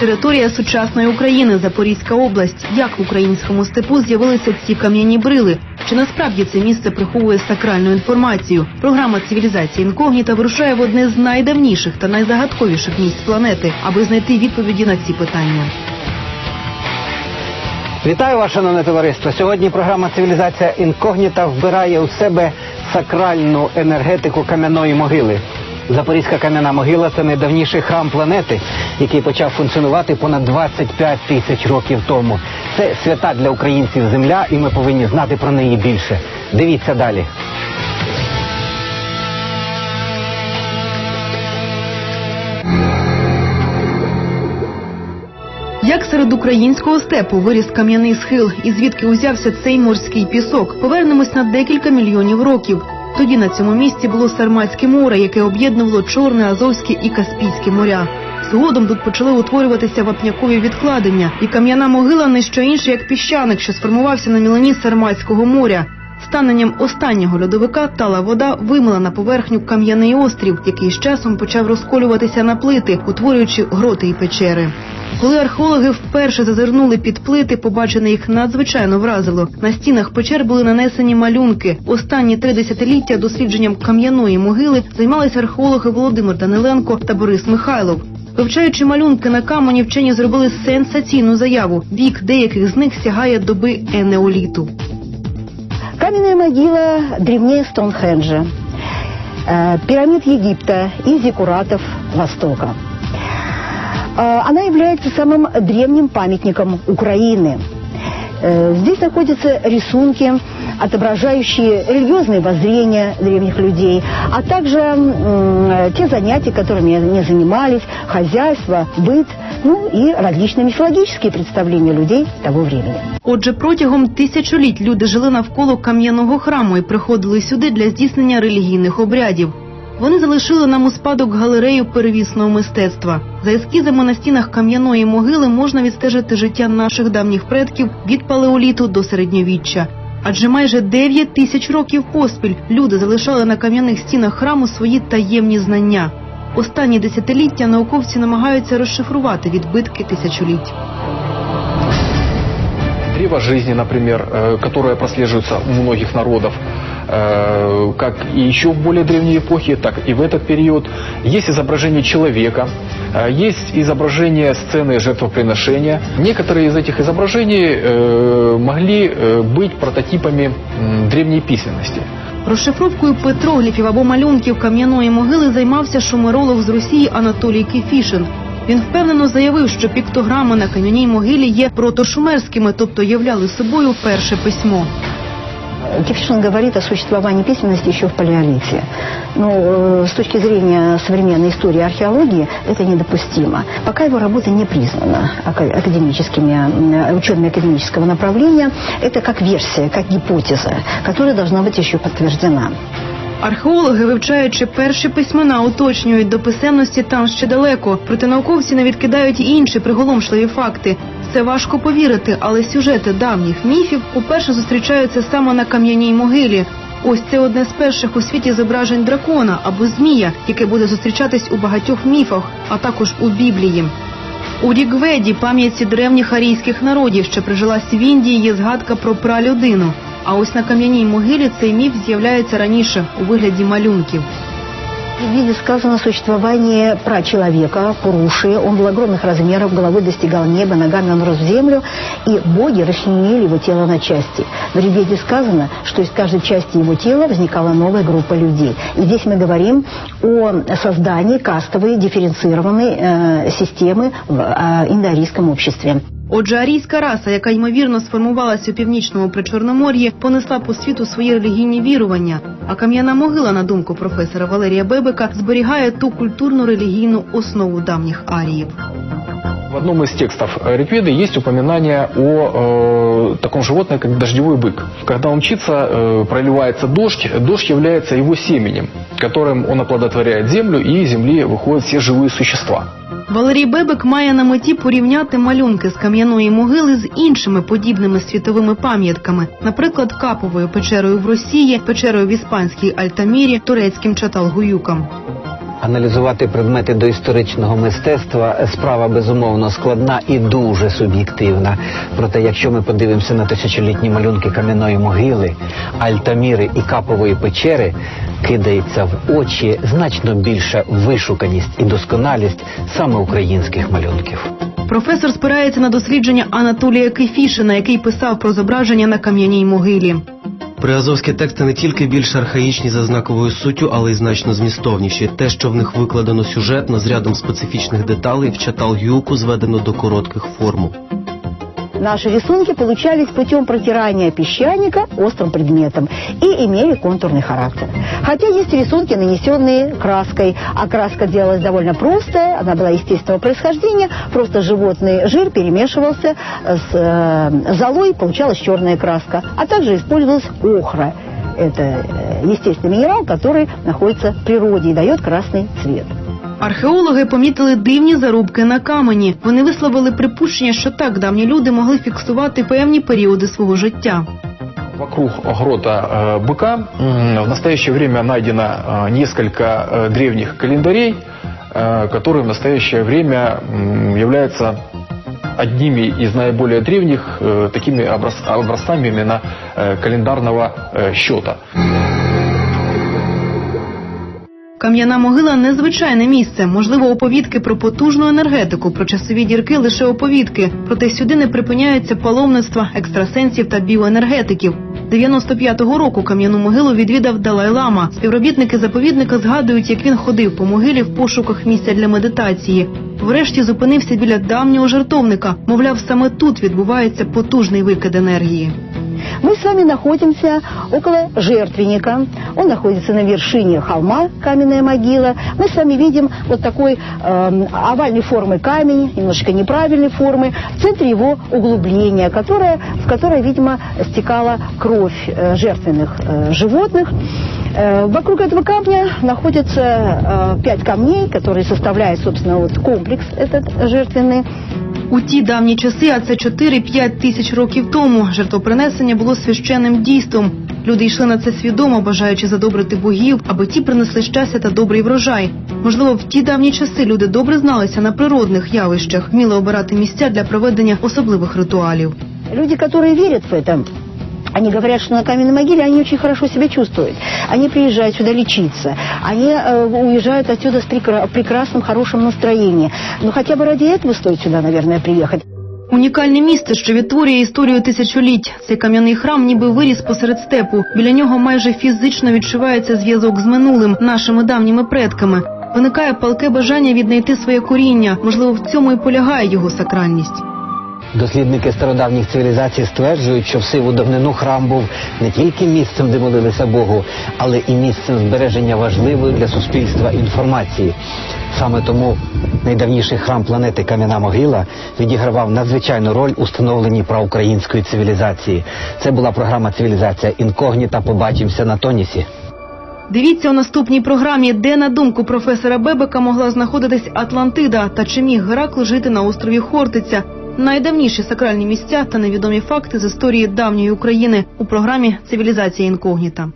Територія сучасної України, Запорізька область. Як в українському степу з'явилися ці кам'яні брили? Чи насправді це місце приховує сакральну інформацію? Програма цивілізація інкогніта вирушає в одне з найдавніших та найзагадковіших місць планети, аби знайти відповіді на ці питання. Вітаю вас, шановне товариство. Сьогодні програма Цивілізація інкогніта вбирає у себе сакральну енергетику кам'яної могили. Запорізька кам'яна могила це найдавніший храм планети, який почав функціонувати понад 25 тисяч років тому. Це свята для українців земля, і ми повинні знати про неї більше. Дивіться далі. Як серед українського степу виріс кам'яний схил, і звідки узявся цей морський пісок? Повернемось на декілька мільйонів років. Тоді на цьому місці було Сарматське море, яке об'єднувало Чорне, Азовське і Каспійське моря. Згодом тут почали утворюватися вапнякові відкладення, і кам'яна могила не що інше, як піщаник, що сформувався на мілині Сарматського моря. Станенням останнього льодовика тала вода вимила на поверхню кам'яний острів, який з часом почав розколюватися на плити, утворюючи гроти і печери. Коли археологи вперше зазирнули під плити, побачене їх надзвичайно вразило. На стінах печер були нанесені малюнки. Останні три десятиліття дослідженням кам'яної могили займалися археологи Володимир Даниленко та Борис Михайлов. Вивчаючи малюнки на камені, вчені зробили сенсаційну заяву. Вік деяких з них сягає доби енеоліту. Каменная могила древнее Стоунхенджа, э, пирамид Египта и зиккуратов Востока. Э, Она является самым древним памятником Украины. Э, Здесь находятся рисунки, отображающие религиозные воззрения древних людей, а также м, те занятия, которыми они занимались, хозяйство, быт, ну и различные мифологические представления людей того времени. Отже, протягом тисячоліть люди жили навколо кам'яного храму і приходили сюди для здійснення релігійних обрядів. Вони залишили нам у спадок галерею перевісного мистецтва. За ескізами на стінах кам'яної могили можна відстежити життя наших давніх предків від палеоліту до середньовіччя. Адже майже 9 тисяч років поспіль люди залишали на кам'яних стінах храму свої таємні знання. Останні десятиліття науковці намагаються розшифрувати відбитки тисячоліть. древо жизни, например, э, которое прослеживается у многих народов, как и еще в более древней эпохе, так и в этот период. Есть изображение человека, э, есть изображение сцены жертвоприношения. Некоторые из этих изображений э, могли э, быть прототипами м, древней письменности. Розшифровкою петрогліфів або малюнків кам'яної могили займався шумеролог з Росії Анатолій Кефішин. Він впевнено заявив, що піктограми на кам'яній могилі є протошумерськими, тобто являли собою перше письмо. Кефишин говорит о существовании письменности еще в палеолите. Но э, с точки зрения современной истории археологии это недопустимо. Пока его работа не признана ака- академическими учеными академического направления, это как версия, как гипотеза, которая должна быть еще подтверждена. Археологи, вивчаючи перші письмена, уточнюють до писемності там ще далеко. Проте науковці не відкидають інші приголомшливі факти. Це важко повірити, але сюжети давніх міфів уперше зустрічаються саме на кам'яній могилі. Ось це одне з перших у світі зображень дракона або змія, яке буде зустрічатись у багатьох міфах, а також у Біблії. У Рігведі, пам'ятці древніх арійських народів, що прижилась в Індії, є згадка про пралюдину. А ось на кам'яній могилі цей міф з'являється раніше у вигляді малюнків. В виде сказано существование прачеловека, Пуруши. Он был огромных размеров, головой достигал неба, ногами он рос в землю, и боги расчленили его тело на части. В Реведе сказано, что из каждой части его тела возникала новая группа людей. И здесь мы говорим о создании кастовой, дифференцированной э, системы в э, индоарийском обществе. Отже, арійська раса, яка ймовірно сформувалася у північному причорномор'ї, понесла по світу свої релігійні вірування. А кам'яна могила, на думку професора Валерія Бебека, зберігає ту культурно-релігійну основу давніх аріїв. В одном из текстов э, Рикведы есть упоминание о э, таком животном, как дождевой бык. Когда он мчится, э, проливается дождь, дождь является его семенем, которым он оплодотворяет землю, и из земли выходят все живые существа. Валерій Бебек має на меті порівняти малюнки з кам'яної могили з іншими подібними світовими пам'ятками, наприклад, Каповою печерою в Росії, печерою в іспанській Альтамірі, турецьким Чаталгуюком. Аналізувати предмети доісторичного мистецтва справа безумовно складна і дуже суб'єктивна. Проте, якщо ми подивимося на тисячолітні малюнки кам'яної могили, альтаміри і капової печери, кидається в очі значно більша вишуканість і досконалість саме українських малюнків. Професор спирається на дослідження Анатолія Кефішина, який писав про зображення на кам'яній могилі. Приазовські тексти не тільки більш архаїчні за знаковою суттю, але й значно змістовніші. Те, що в них викладено сюжетно з рядом специфічних деталей, в Чатал-Юку зведено до коротких формул. Наши рисунки получались путем протирания песчаника острым предметом и имели контурный характер. Хотя есть рисунки, нанесенные краской, а краска делалась довольно простая, она была естественного происхождения, просто животный жир перемешивался с э, золой, получалась черная краска, а также использовалась охра. Это э, естественный минерал, который находится в природе и дает красный цвет. Археологи помітили дивні зарубки на камені. Вони висловили припущення, що так давні люди могли фіксувати певні періоди свого життя. Вокруг грота э, быка м, в настоящее время найдено э, несколько э, древних календарей, э, которые в настоящее время м, являются одними из наиболее древних э, такими образ- образцами именно э, календарного э, счета. Кам'яна могила незвичайне місце. Можливо, оповідки про потужну енергетику, про часові дірки лише оповідки. Проте сюди не припиняються паломництва екстрасенсів та біоенергетиків. 95-го року кам'яну могилу відвідав Далай-Лама. Співробітники заповідника згадують, як він ходив по могилі в пошуках місця для медитації. Врешті зупинився біля давнього жертовника. Мовляв, саме тут відбувається потужний викид енергії. Мы с вами находимся около жертвенника. Он находится на вершине холма, каменная могила. Мы с вами видим вот такой эм, овальной формы камень, немножко неправильной формы. В центре его углубление, которое, в которое, видимо, стекала кровь э, жертвенных э, животных. Э, Вокруг этого камня находятся э, пять камней, которые составляют, собственно, вот комплекс этот жертвенный. У ті давні часи, а це 4-5 тисяч років тому, жертвопринесення було священним дійством. Люди йшли на це свідомо, бажаючи задобрити богів, аби ті принесли щастя та добрий врожай. Можливо, в ті давні часи люди добре зналися на природних явищах, вміли обирати місця для проведення особливих ритуалів. Люди, которые верят в это, они говорят, что на каменной могиле они очень хорошо себя чувствуют. Они приезжают сюда лечиться. Они э, уезжают отсюда с прекра- прекрасным, хорошим настроением. Но хотя бы ради этого стоит сюда, наверное, приехать. Унікальне місце, що відтворює історію тисячоліть. Цей кам'яний храм ніби виріс посеред степу. Біля нього майже фізично відчувається зв'язок з минулим, нашими давніми предками. Виникає палке бажання віднайти своє коріння. Можливо, в цьому і полягає його сакральність. Дослідники стародавніх цивілізацій стверджують, що в сиву давнину храм був не тільки місцем, де молилися Богу, але і місцем збереження важливої для суспільства інформації. Саме тому найдавніший храм планети Кам'яна Могила відігравав надзвичайну роль у становленні проукраїнської цивілізації. Це була програма Цивілізація інкогніта. Побачимося на тонісі. Дивіться у наступній програмі, де на думку професора Бебека могла знаходитись Атлантида та чи міг Геракл жити на острові Хортиця. Найдавніші сакральні місця та невідомі факти з історії давньої України у програмі Цивілізація інкогніта.